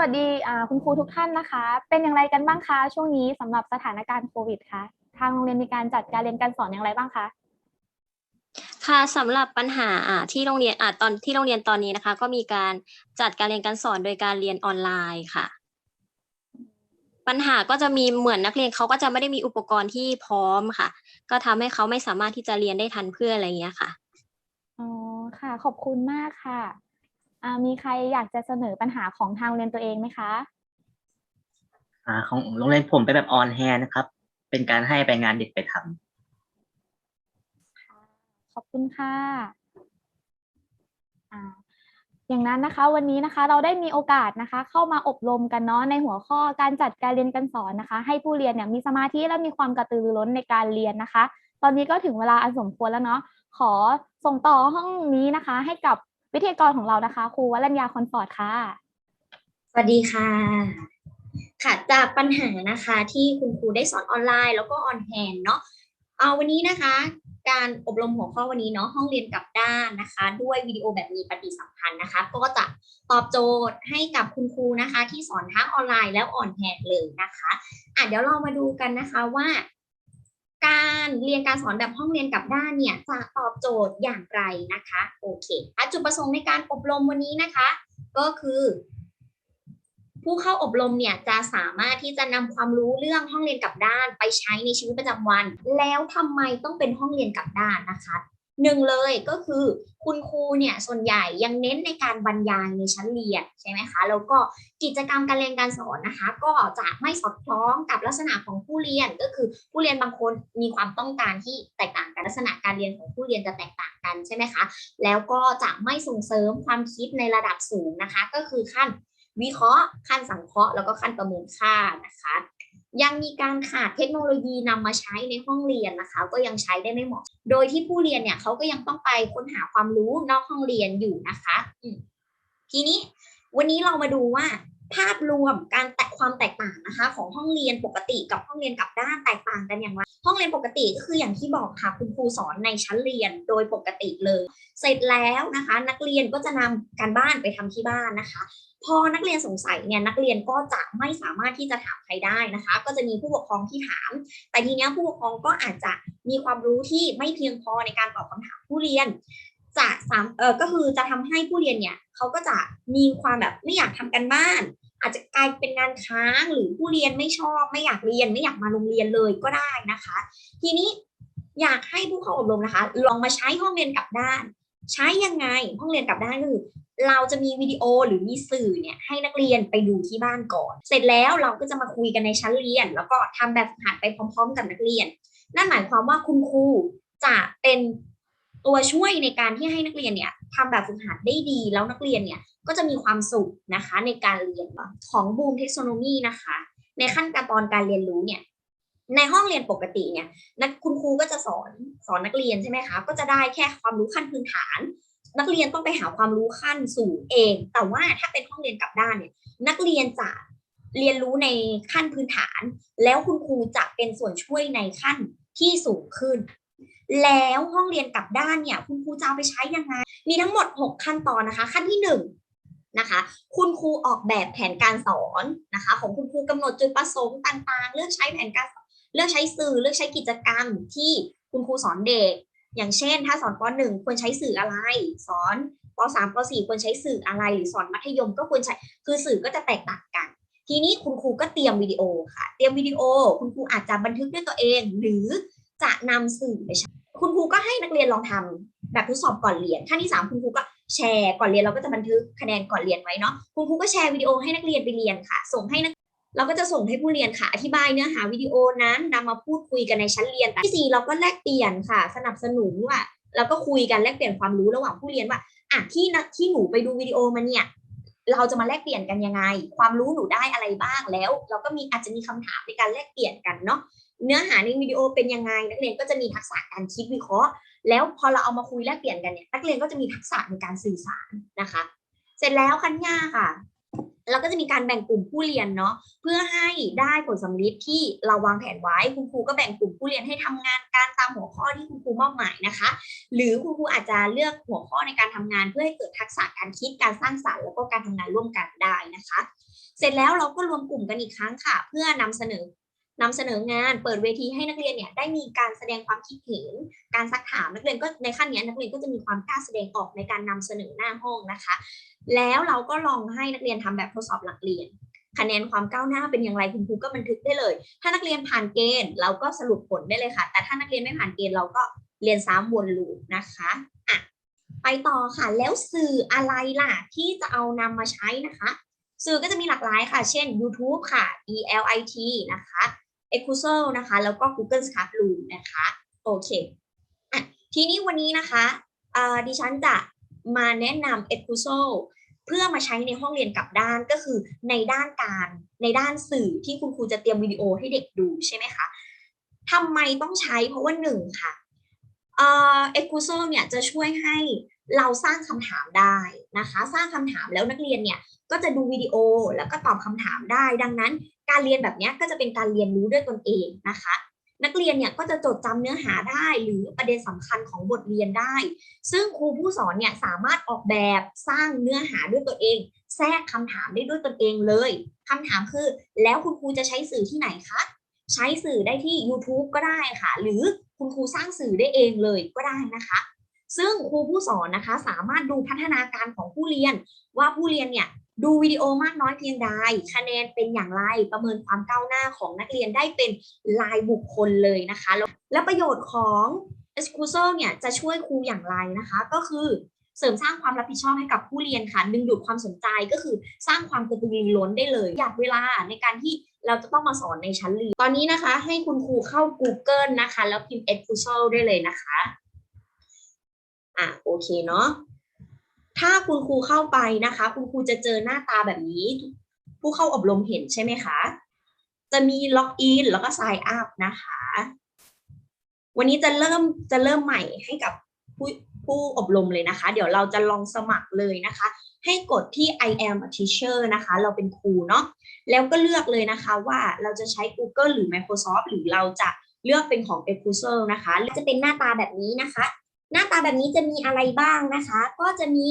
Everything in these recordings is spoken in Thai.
วัสดีอ่าคุณครูทุกท่านนะคะ เป็นอย่างไรกันบ้างคะช่วงนี้สำหรับสถานการณ์โควิดคะทางโรงเรียนมีการจัดการเรียนการสอนอย่างไรบ้างคะค่ะสำหรับปัญหาอ่าที่โรงเรียนอ่าตอนที่โรงเรียนตอนนี้นะคะ ก็มีการจัดการเรียนการสอนโดยการเรียนออนไลน์ค่ะ ปัญหาก็จะมีเหมือนนักเรียนเขาก็จะไม่ได้มีอุปกรณ์ที่พร้อมค่ะ ก็ทำให้เขาไม่สามารถที่จะเรียนได้ทันเพื่อนอะไรอย่างเงี้ยค่ะอ๋อค่ะ ขอบคุณมากค่ะอ่า มีใครอยากจะเสนอปัญหาของทางโรงเรียนตัวเองไหมคะอ่าของโรงเรียนผมเป็นแบบออนแฮนนะครับ เป็นการให้ไปงานเด็กไปทำขอบคุณค่ะอ่าอย่างนั้นนะคะวันนี้นะคะเราได้มีโอกาสนะคะ เข้ามาอบรมกันเนาะในหัวข้อการจัดการเรียนการสอนนะคะ ให้ผู้เรียนเนี่ยมีสมาธิและมีความกระตือรือร้นในการเรียนนะคะ ตอนนี้ก็ถึงเวลาอันสมควรแล้วเนาะขอส่งต่อห้องนี้นะคะ ให้กับ วิทยากรของเรานะคะครูวรัญญาคอนฟอร์ตค่ะ สวัสดีค่ะ ค่ะจากปัญหานะคะที่คุณครูได้สอนออนไลน์ แล้วก็ออนแฮนเนาะเอาวันนี้นะคะ การอบรมหัวข้อวันนี้เนาะห้องเรียนกลับด้านนะคะ ด้วยวิดีโอแบบมีปฏิสัมพันธ์นะคะ ก็จะตอบโจทย์ให้กับคุณครูนะคะ ที่สอนทั้งออนไลน์แล้วออนแฮนเลยนะคะอะเดี๋ยวเรามาดูกันนะคะว่า การเรียนการสอนแบบห้องเรียนกลับด้านเนี่ยจะตอบโจทย์อย่างไรนะคะโอเคอะจุดประสงค์ในการอบรมวันนี้นะคะ ก็คือ ผู้เข้าอบรมเนี่ยจะสามารถที่จะนำความรู้เรื่องห้องเรียนกลับด้าน ไปใช้ในชีวิตประจำวัน แล้วทำไมต้องเป็นห้องเรียนกลับด้านนะคะ หนึ่งเลยก็คือคุณครูเนี่ยส่วนใหญ่ยังเน้นในการบรรยายในชั้นเรียนใช่ไหมคะแล้วก็กิจกรรมการเรียนการสอนนะคะ ก็จะไม่สอดคล้องกับลักษณะของผู้เรียนก็คือผู้เรียนบางคนมีความต้องการที่แตกต่างกันลักษณะการเรียนของผู้เรียนจะแตกต่างกันใช่ไหมคะแล้วก็จะไม่ส่งเสริมความคิดในระดับสูงนะคะ ก็คือขั้นวิเคราะห์ขั้นสังเคราะห์แล้วก็ขั้นประเมินค่านะคะ ยังมีการขาดเทคโนโลยีนำมาใช้ในห้องเรียนนะคะ ก็ยังใช้ได้ไม่เหมาะ โดยที่ผู้เรียนเนี่ยเขาก็ยังต้องไปค้นหาความรู้นอกห้องเรียนอยู่นะคะทีนี้วันนี้เรามาดูว่า ภาพรวมการแตกความแตกต่างนะคะ ของห้องเรียนปกติกับห้องเรียนกับด้านแตกต่างกันอย่างไรห้องเรียนปกติก็คืออย่างที่บอกค่ะคุณครูสอนในชั้นเรียนโดยปกติเลย เสร็จแล้วนะคะ นักเรียนก็จะนำการบ้านไปทำที่บ้านนะคะ พอนักเรียนสงสัยเนี่ยนักเรียนก็จะไม่สามารถที่จะถามใครได้นะคะ ก็จะมีผู้ปกครองที่ถาม แต่ทีนี้ผู้ปกครองก็อาจจะมีความรู้ที่ไม่เพียงพอในการตอบคำถามผู้เรียนจะสามเออก็คือจะทำให้ผู้เรียนเนี่ยเขาก็จะมีความแบบไม่อยากทำกันบ้าน อาจจะกลายเป็นงานค้างหรือผู้เรียนไม่ชอบ ไม่อยากเรียนไม่อยากมาโรงเรียนเลยก็ได้นะคะ ทีนี้อยากให้ผู้เข้าอบรมนะคะ ลองมาใช้ห้องเรียนกลับด้าน ใช้ยังไงห้องเรียนกลับด้านก็คือ เราจะมีวิดีโอหรือมีสื่อเนี่ยให้นักเรียนไปดูที่บ้านก่อน เสร็จแล้วเราก็จะมาคุยกันในชั้นเรียน แล้วก็ทำแบบฝึกหัดไปพร้อม ๆ กับนักเรียน นั่นหมายความว่าคุณครูจะเป็นตัวช่วยในการที่ให้นักเรียนเนี่ยทำแบบฝึกหัดได้ดี แล้วนักเรียนเนี่ยก็จะมีความสุขนะคะในการเรียนของบูมเทคโนโลยีนะคะ ในขั้นตอนการเรียนรู้เนี่ยในห้องเรียนปกติเนี่ยนักคุณครูก็จะสอนสอนนักเรียนใช่ไหมคะก็จะได้แค่ความรู้ขั้นพื้นฐาน นักเรียนต้องไปหาความรู้ขั้นสูงเอง แต่ว่าถ้าเป็นห้องเรียนกลับด้านเนี่ยนักเรียนจะเรียนรู้ในขั้นพื้นฐาน แล้วคุณครูจะเป็นส่วนช่วยในขั้นที่สูงขึ้น แล้วห้องเรียนกลับด้านเนี่ย คุณครูจะเอาไปใช้ยังไงมีทั้งหมด 6 ขั้นตอนนะคะ ขั้นที่1นะคะ คุณครูออกแบบแผนการสอนนะคะ ของคุณครูกำหนดจุดประสงค์ต่างๆ เลือกใช้แผนการเลือกใช้สื่อเลือกใช้กิจกรรมที่คุณครูสอนเด็ก อย่างเช่น ถ้าสอนป .1 ควรใช้สื่ออะไร สอนป .3 ป .4 ควรใช้สื่ออะไร หรือสอนมัธยมก็ควรใช้ คือสื่อก็จะแตกต่างกัน ทีนี้คุณครูก็เตรียมวิดีโอค่ะ เตรียมวิดีโอ คุณครูอาจจะบันทึกด้วยตัวเอง หรือจะนำสื่อไปใช้ คุณครูก็ให้นักเรียนลองทำแบบทดสอบก่อนเรียนขั้นที่สามคุณครูก็แชร์ก่อนเรียนเราก็จะบันทึกคะแนนก่อนเรียนไว้เนาะ คุณครูก็แชร์วิดีโอให้นักเรียนไปเรียนค่ะ ส่งให้นัก เราก็จะส่งให้ผู้เรียนค่ะ อธิบายเนื้อหาวิดีโอนั้นนำมาพูดคุยกันในชั้นเรียนแต่ที่สี่เราก็แลกเปลี่ยนค่ะ สนับสนุนว่าเราก็คุยกันแลกเปลี่ยนความรู้ระหว่างผู้เรียนว่าอะที่นะที่หนูไปดูวิดีโอมาเนี่ยเราจะมาแลกเปลี่ยนกันยังไง ความรู้หนูได้อะไรบ้างแล้ว เราก็มีอาจจะมีคำถามในการแลกเปลี่ยนกันเนาะเนื้อหาในวิดีโอเป็นยังไง นักเรียนก็จะมีทักษะการคิดวิเคราะห์ แล้วพอเราเอามาคุยแลกเปลี่ยนกันเนี่ยนักเรียนก็จะมีทักษะในการสื่อสารนะคะ เสร็จแล้วคันย่าค่ะ เราก็จะมีการแบ่งกลุ่มผู้เรียนเนาะเพื่อให้ได้ผลสำลิดที่เราวางแผนไว้ คุณครูก็แบ่งกลุ่มผู้เรียนให้ทำงานการตามหัวข้อที่คุณครูมอบหมายนะคะ หรือคุณครูอาจจะเลือกหัวข้อในการทำงาน เพื่อให้เกิดทักษะการคิดการสร้างสรรค์แล้วก็การทำงานร่วมกันได้นะคะ เสร็จแล้วเราก็รวมกลุ่มกันอีกครั้งค่ะ เพื่อนำเสนอ นำเสนองานเปิดเวทีให้นักเรียนเนี่ยได้มีการแสดงความคิดเห็น การซักถามนักเรียนก็ในขั้นเนี้ยนักเรียนก็จะมีความกล้าแสดงออกในการนำเสนอหน้าห้องนะคะ แล้วเราก็ลองให้นักเรียนทำแบบทดสอบหลักเรียนคะแนนความก้าวหน้าเป็นอย่างไรคุณครูก็บันทึกได้เลย ถ้านักเรียนผ่านเกณฑ์เราก็สรุปผลได้เลยค่ะ แต่ถ้านักเรียนไม่ผ่านเกณฑ์เราก็เรียนซ้ำวนลูปนะคะอะไปต่อค่ะ แล้วสื่ออะไรล่ะ ที่จะเอานำมาใช้นะคะ สื่อก็จะมีหลากหลายค่ะ เช่น YouTube ค่ะ ELIT นะคะ e x c u s e l นะคะ แล้วก็ Google Classroom นะคะ โอเคอะทีนี้วันนี้นะคะดิฉันจะมาแนะนำ e x c u s e l เพื่อมาใช้ในห้องเรียนกลับด้านก็คือในด้านการในด้านสื่อที่คุณครูจะเตรียมวิดีโอให้เด็กดูใช่ไหมคะทำไมต้องใช้เพราะว่าหนึ่งค่ะเอ่อ e x c u s e l เนี่ยจะช่วยให้เราสร้างคำถามได้นะคะ สร้างคำถามแล้วนักเรียนเนี่ย ก็จะดูวิดีโอแล้วก็ตอบคำถามได้ ดังนั้น การเรียนแบบนี้ก็จะเป็นการเรียนรู้ด้วยตนเองนะคะ นักเรียนเนี่ยก็จะจดจำเนื้อหาได้หรือประเด็นสำคัญของบทเรียนได้ ซึ่งครูผู้สอนเนี่ยสามารถออกแบบสร้างเนื้อหาด้วยตัวเอง แทรกคำถามได้ด้วยตนเองเลยคำถามคือ แล้วคุณครูจะใช้สื่อที่ไหนคะใช้สื่อได้ที่ YouTube ก็ได้ค่ะ หรือคุณครูสร้างสื่อได้เองเลยก็ได้นะคะ ซึ่งครูผู้สอนนะคะ สามารถดูพัฒนาการของผู้เรียน ว่าผู้เรียนเนี่ย ดูวิดีโอมากน้อยเพียงใด คะแนนเป็นอย่างไร ประเมินความก้าวหน้าของนักเรียนได้เป็นรายบุคคลเลยนะคะ แล้วและประโยชน์ของ e x c u s e r เนี่ยจะช่วยครูอย่างไรนะคะ ก็คือเสริมสร้างความรับผิดชอบให้กับผู้เรียนค่ะ ดึงดูดความสนใจก็คือสร้างความกระตือรือร้นได้เลยอยากเวลาในการที่เราจะต้องมาสอนในชั้นเรียน ตอนนี้นะคะ ให้คุณครูเข้า Google นะคะ แล้วพิมพ์ e x c u s e r ได้เลยนะคะ อะโอเคเนาะ ถ้าคุณครูเข้าไปนะคะ คุณครูจะเจอหน้าตาแบบนี้ ผู้เข้าอบรมเห็นใช่ไหมคะ จะมีล็อกอินแล้วก็ sign up นะคะ วันนี้จะเริ่มจะเริ่มใหม่ให้กับผู้ผู้อบรมเลยนะคะ เดี๋ยวเราจะลองสมัครเลยนะคะ ให้กดที่ I am a teacher นะคะ เราเป็นครูเนาะแล้วก็เลือกเลยนะคะว่าเราจะใช้ Google หรือ Microsoft หรือเราจะเลือกเป็นของ e x c u r นะคะ จะเป็นหน้าตาแบบนี้นะคะ หน้าตาแบบนี้จะมีอะไรบ้างนะคะ ก็จะมี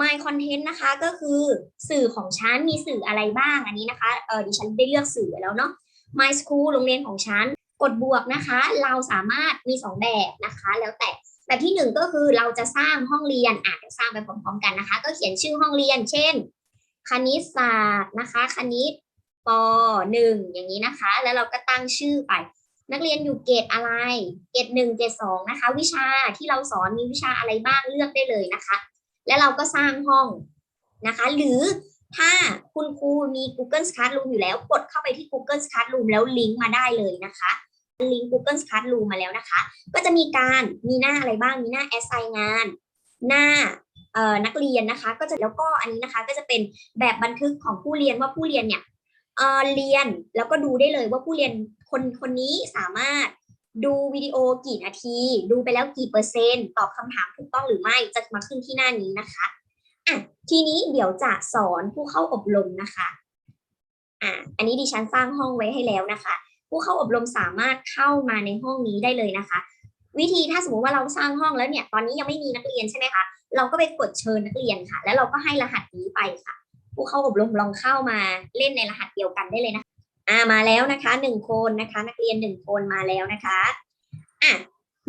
My Content นะคะก็คือสื่อของฉันมีสื่ออะไรบ้างอันนี้นะคะเออดิฉันได้เลือกสื่อแล้วเนาะ My School โรงเรียนของฉันกดบวกนะคะ เราสามารถมีสองแบบนะคะ แล้วแต่แบบที่หนึ่งก็คือเราจะสร้างห้องเรียนอะเดี๋ยวสร้างไปพร้อมๆกันนะคะ ก็เขียนชื่อห้องเรียน เช่น คณิตศาสตร์นะคะ คณิตปหนึ่งอย่างนี้นะคะ แล้วเราก็ตั้งชื่อไป นักเรียนอยู่เกรดอะไร เกรดหนึ่งเกรดสองนะคะ วิชาที่เราสอนมีวิชาอะไรบ้างเลือกได้เลยนะคะ แล้วเราก็สร้างห้องนะคะ หรือถ้าคุณครูมี Google Classroom อยู่แล้ว กดเข้าไปที่ Google Classroom แล้วลิงก์มาได้เลยนะคะลิงก์ Google Classroom มาแล้วนะคะ ก็จะมีการมีหน้าอะไรบ้างมีหน้า assign งาน หน้าเอ่อนักเรียนนะคะ ก็จะแล้วก็อันนี้นะคะก็จะเป็นแบบบันทึกของผู้เรียนว่าผู้เรียนเนี่ยเออเรียนแล้วก็ดูได้เลยว่าผู้เรียน คนคนนี้สามารถดูวิดีโอกี่นาที ดูไปแล้วกี่เปอร์เซ็นต์ ตอบคำถามถูกต้องหรือไม่จะมาขึ้นที่หน้านี้นะคะอะทีนี้เดี๋ยวจะสอนผู้เข้าอบรมนะคะอะอันนี้ดิฉันสร้างห้องไว้ให้แล้วนะคะ ผู้เข้าอบรมสามารถเข้ามาในห้องนี้ได้เลยนะคะ วิธีถ้าสมมติว่าเราสร้างห้องแล้วเนี่ย ตอนนี้ยังไม่มีนักเรียนใช่ไหมคะเราก็ไปกดเชิญนักเรียนค่ะ แล้วเราก็ให้รหัสนี้ไปค่ะ ผู้เข้าอบรมลองเข้ามาเล่นในรหัสเดียวกันได้เลยนะคะ อ่ามาแล้วนะคะหนึ่งคนนะคะ นักเรียนหนึ่งคนมาแล้วนะคะอะ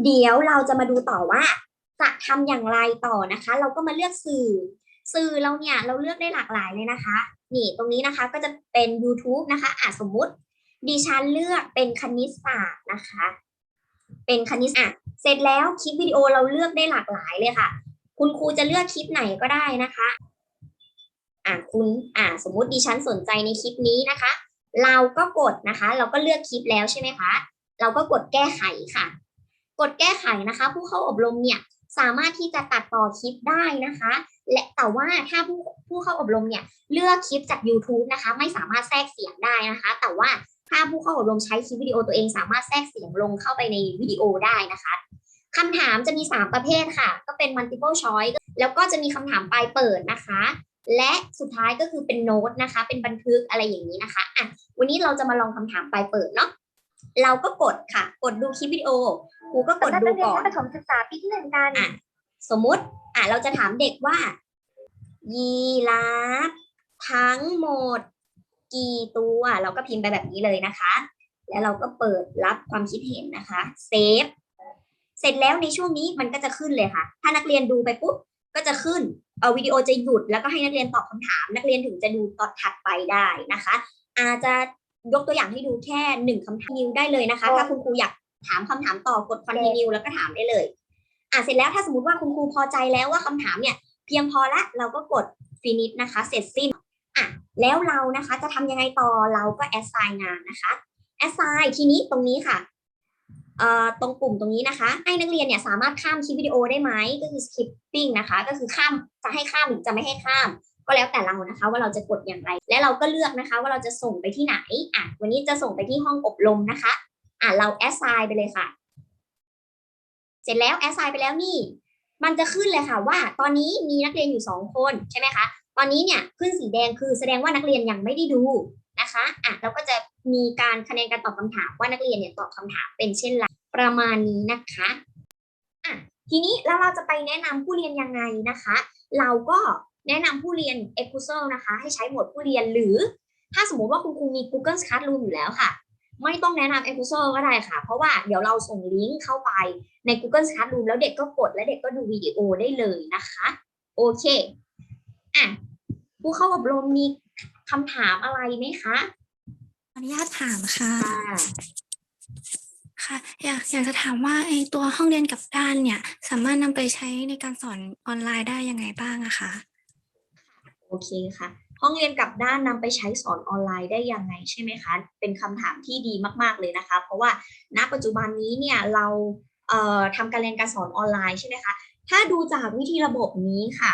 เดี๋ยวเราจะมาดูต่อว่า จะทำอย่างไรต่อนะคะ เราก็มาเลือกสื่อ สื่อเราเนี่ยเราเลือกได้หลากหลายเลยนะคะ นี่ตรงนี้นะคะก็จะเป็น YouTube นะคะอะสมมุติดิฉันเลือกเป็นคณิตศาสตร์นะคะ เป็นคณิตอะเสร็จแล้วคลิปวิดีโอเราเลือกได้หลากหลายเลยค่ะ คุณครูจะเลือกคลิปไหนก็ได้นะคะ อะคุณอะสมมุติดิฉันสนใจในคลิปนี้นะคะ เราก็กดนะคะ เราก็เลือกคลิปแล้วใช่ไหมคะ เราก็กดแก้ไขค่ะ กดแก้ไขนะคะ ผู้เข้าอบรมเนี่ยสามารถที่จะตัดต่อคลิปได้นะคะ และแต่ว่าถ้าผู้ผู้เข้าอบรมเนี่ยเลือกคลิปจาก YouTube นะคะ ไม่สามารถแทรกเสียงได้นะคะ แต่ว่าถ้าผู้เข้าอบรมใช้คลิปวิดีโอตัวเองสามารถแทรกเสียงลงเข้าไปในวิดีโอได้นะคะคำถามจะมี 3 ประเภทค่ะ ก็เป็น multiple choice แล้วก็จะมีคำถามปลายเปิดนะคะ และสุดท้ายก็คือเป็นโน้ตนะคะ เป็นบันทึกอะไรอย่างนี้นะคะอะวันนี้เราจะมาลองคำถามปลายเปิดเนาะเราก็กดค่ะ กดดูคลิปวิดีโอครูก็กดดูก่อนประถมศึกษาปีที่หนึ่งกันอะสมมุติอะเราจะถามเด็กว่า ยีราฟทั้งหมด กี่ตัวเราก็พิมพ์ไปแบบนี้เลยนะคะ แล้วเราก็เปิดรับความคิดเห็นนะคะเซฟเสร็จแล้วในช่วงนี้มันก็จะขึ้นเลยค่ะ ถ้านักเรียนดูไปปุ๊บ ก็จะขึ้นเอาวิดีโอจะหยุดแล้วก็ให้นักเรียนตอบคำถาม นักเรียนถึงจะดูตอนถัดไปได้นะคะ อาจจะยกตัวอย่างให้ดูแค่หนึ่งคำถามนิวได้เลยนะคะ ถ้าคุณครูอยากถามคำถามต่อกด continue แล้วก็ถามได้เลย อะเสร็จแล้วถ้าสมมติว่าคุณครูพอใจแล้วว่าคำถามเนี่ย เพียงพอละเราก็กด finish นะคะ เสร็จสิ้นอะแล้วเรานะคะจะทำยังไงต่อเราก็ assign งานนะคะ assign ทีนี้ตรงนี้ค่ะเอ่อ ตรงปุ่มตรงนี้นะคะ ให้นักเรียนเนี่ยสามารถข้ามคลิปวิดีโอได้ไหมก็คือ skipping นะคะ ก็คือข้ามจะให้ข้ามหรือจะไม่ให้ข้าม ก็แล้วแต่เรานะคะ ว่าเราจะกดอย่างไร และเราก็เลือกนะคะ ว่าเราจะส่งไปที่ไหนอะวันนี้จะส่งไปที่ห้องอบรมนะคะอะเรา assign ไปเลยค่ะ เสร็จแล้ว assign ไปแล้วนี่ มันจะขึ้นเลยค่ะว่า ตอนนี้มีนักเรียนอยู่สองคนใช่ไหมคะตอนนี้เนี่ยขึ้นสีแดงคือแสดงว่านักเรียนยังไม่ได้ดู นะคะอะเราก็จะมีการคะแนนการตอบคำถามว่านักเรียนเนี่ยตอบคำถามเป็นเช่นไรประมาณนี้นะคะอะทีนี้แล้วเราจะไปแนะนำผู้เรียนยังไงนะคะ เราก็แนะนำผู้เรียน e x c u s e นะคะ ให้ใช้หมดผู้เรียนหรือ ถ้าสมมติว่าคุณครูมี Google Classroom อยู่แล้วค่ะ ไม่ต้องแนะนำ e x c u s e ก็ได้ค่ะ เพราะว่าเดี๋ยวเราส่งลิงก์เข้าไปใน Google Classroom แล้วเด็กก็กดและเด็กก็ดูวิดีโอได้เลยนะคะ โอเคอะผู้เข้าอบรมมี คำถามอะไรไหมคะขออนุญาตถามค่ะ ค่ะค่ะ อยากอยากจะถามว่าไอตัวห้องเรียนกับด้านเนี่ย สามารถนำไปใช้ในการสอนออนไลน์ได้ยังไงบ้างอะคะโอเคค่ะ ห้องเรียนกลับด้านนำไปใช้สอนออนไลน์ได้ยังไงใช่ไหมคะ เป็นคำถามที่ดีมาก ๆ เลยนะคะ เพราะว่าณปัจจุบันนี้เนี่ยเราเอ่อทำการเรียนการสอนออนไลน์ใช่ไหมคะ ถ้าดูจากวิธีระบบนี้ค่ะ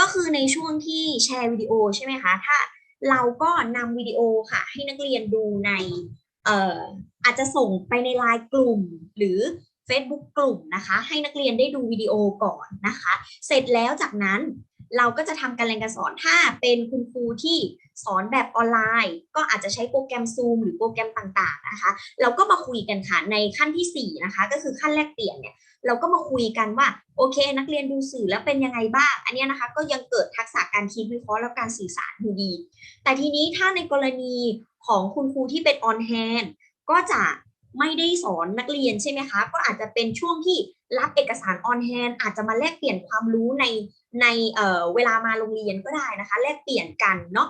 ก็คือในช่วงที่แชร์วิดีโอใช่ไหมคะ ถ้าเราก็นำวิดีโอค่ะ ให้นักเรียนดูในเอ่ออาจจะส่งไปในไลน์กลุ่มหรือ Facebook กลุ่มนะคะ ให้นักเรียนได้ดูวิดีโอก่อนนะคะ เสร็จแล้วจากนั้นเราก็จะทำการเรียนการสอนถ้าเป็นคุณครูที่สอนแบบออนไลน์ ก็อาจจะใช้โปรแกรม Zoom หรือโปรแกรมต่างๆนะคะ เราก็มาคุยกันค่ะในขั้นที่4นะคะ ก็คือขั้นแรกเปลี่ยนเนี่ย เราก็มาคุยกันว่าโอเค นักเรียนดูสื่อแล้วเป็นยังไงบ้าง อันนี้นะคะก็ยังเกิดทักษะการคิดวิเคราะห์และการสื่อสารอยู่ดี แต่ทีนี้ถ้าในกรณีของคุณครูที่เป็นออนแฮนก็จะไม่ได้สอนนักเรียนใช่ไหมคะ ก็อาจจะเป็นช่วงที่รับเอกสารออนแฮนอาจจะมาแลกเปลี่ยนความรู้ในในเเวลามาโรงเรียนก็ได้นะคะ แลกเปลี่ยนกันเนาะ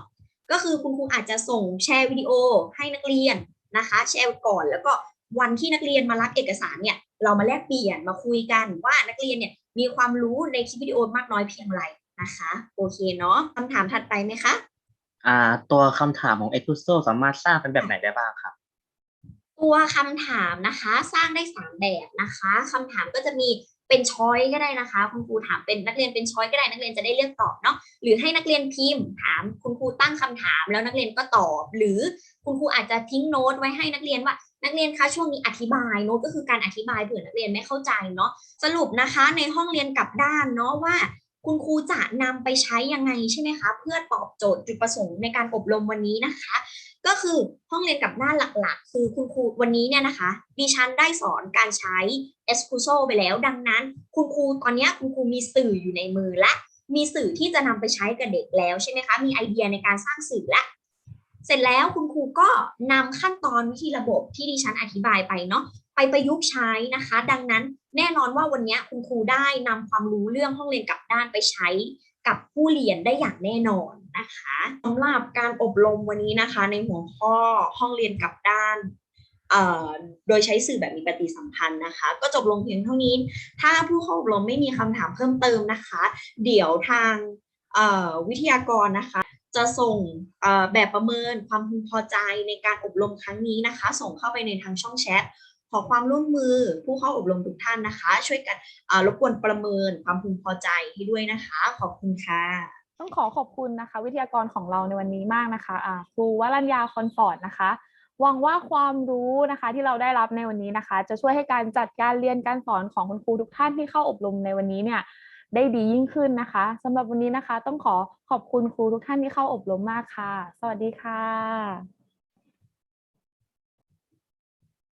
ก็คือคุณครูอาจจะส่งแชร์วิดีโอให้นักเรียนนะคะ แชร์ก่อนแล้วก็ วันที่นักเรียนมารับเอกสารเนี่ย เรามาแลกเปลี่ยนมาคุยกันว่านักเรียนเนี่ยมีความรู้ในคลิปวิดีโอมากน้อยเพียงไรนะคะ โอเคเนาะคำถามถัดไปไหมคะอ่า ตัวคำถามของ e x c u s o สามารถสร้างเป็นแบบไหนได้บ้างครับ ตัวคำถามนะคะสร้างได้สามแบบนะคะคำถามก็จะมีเป็นช้อยก็ได้นะคะ คุณครูถามเป็นนักเรียนเป็นช้อยก็ได้นักเรียนจะได้เลือกตอบเนาะหรือให้นักเรียนพิมพ์ถามคุณครูตั้งคำถามแล้วนักเรียนก็ตอบ หรือคุณครูอาจจะทิ้งโน้ตไว้ให้นักเรียนว่า นักเรียนคะช่วงนี้อธิบายโน้ตก็คือการอธิบายเผื่อนักเรียนไม่เข้าใจเนาะสรุปนะคะในห้องเรียนกลับด้านเนาะว่า คุณครูจะนำไปใช้ยังไงใช่ไหมคะเพื่อตอบโจทย์จุดประสงค์ในการอบรมวันนี้นะคะ ก็คือห้องเรียนกับหน้านหลักๆ คือคุณครูวันนี้เนี่ยนะคะดิฉันได้สอนการใช้ e s c u s o ไปแล้ว ดังนั้น คุณครูตอนเนี้ยคุณครูมีสื่ออยู่ในมือและมีสื่อที่จะนำไปใช้กับเด็กแล้วใช่ไหมคะ มีไอเดียในการสร้างสื่อและ เสร็จแล้วคุณครูก็นำขั้นตอนวิธีระบบที่ดิฉันอธิบายไปเนาะไปประยุกต์ใช้นะคะ ดังนั้นแน่นอนว่าวันนี้คุณครูได้นำความรู้เรื่องห้องเรียนกลับด้านไปใช้กับผู้เรียนได้อย่างแน่นอนนะคะสำหรับการอบรมวันนี้นะคะ ในหัวข้อห้องเรียนกลับด้านโดยใช้สื่อแบบมีปฏิสัมพันธ์นะคะ ก็จบลงเพียงเท่านี้ ถ้าผู้เข้าอบรมไม่มีคำถามเพิ่มเติมนะคะ เดี๋ยวทางวิทยากรนะคะ จะส่งแบบประเมินความพึงพอใจในการอบรมครั้งนี้นะคะ ส่งเข้าไปในทางช่องแชทขอความร่วมมือผู้เข้าอบรมทุกท่านนะคะ ช่วยกันรบกวนประเมินความพึงพอใจให้ด้วยนะคะ ขอบคุณค่ะ ต้องขอขอบคุณนะคะ วิทยากรของเราในวันนี้มากนะคะครูวรัญญาคอนฟอร์ตนะคะหวังว่าความรู้นะคะที่เราได้รับในวันนี้นะคะ จะช่วยให้การจัดการเรียนการสอนของคุณครูทุกท่านที่เข้าอบรมในวันนี้เนี่ย ได้ดียิ่งขึ้นนะคะสำหรับวันนี้นะคะ ต้องขอขอบคุณครูทุกท่านที่เข้าอบรมมากค่ะ สวัสดีค่ะ